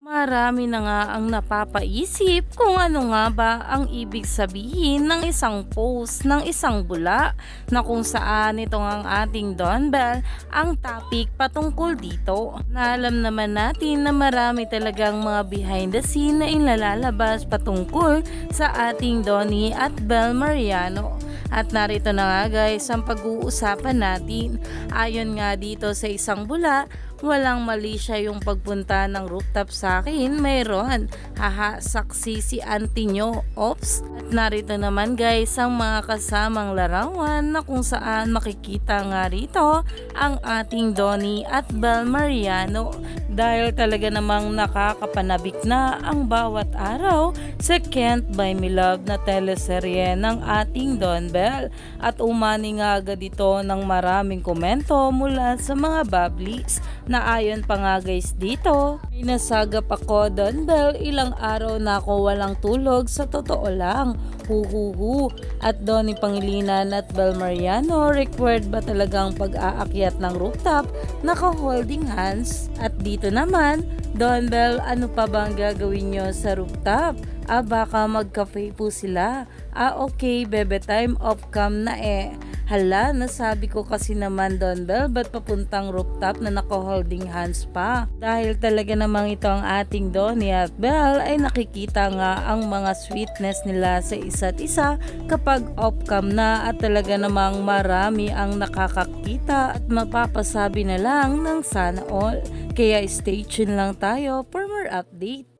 Marami na nga ang napapaisip kung ano nga ba ang ibig sabihin ng isang post ng isang bula na kung saan ito ang ating Don Bell ang topic patungkol dito. Na alam naman natin na marami talagang mga behind the scene na ilalalabas patungkol sa ating Donnie at Bel Mariano. At narito na nga guys ang pag-uusapan natin. Ayon nga dito sa isang bula, walang mali siya yung pagpunta ng rooftop sa akin. Mayroon. Haha, saksi si auntie nyo. Ops. At narito naman guys ang mga kasamang larawan na kung saan makikita nga rito ang ating Donnie at Bel Mariano. Dahil talaga namang nakakapanabik na ang bawat araw sa Can't Buy Me Love na teleserye ng ating Don Bell. At umani nga agad ito ng maraming komento mula sa mga bablis na ayon pa nga guys dito. May nasagap ako Don Bell ilang araw na ako walang tulog sa totoo lang. Huhuhu. At Donnie Pangilinan at Bel Mariano required ba talagang pag-aakyat ng rooftop naka-holding hands? At dito naman, Don Bell, ano pa bang gagawin nyo sa rooftop? Ah, baka magkafe po sila. Ah, okay, bebe time off cam na eh. Hala, nasabi ko kasi naman Don Bell, ba't papuntang rooftop na naka-holding hands pa? Dahil talaga namang ito ang ating Donnie at Bell ay nakikita nga ang mga sweetness nila sa isa't isa kapag off-cam na at talaga namang marami ang nakakakita at mapapasabi na lang ng sana all. Kaya stay tuned lang tayo for more update.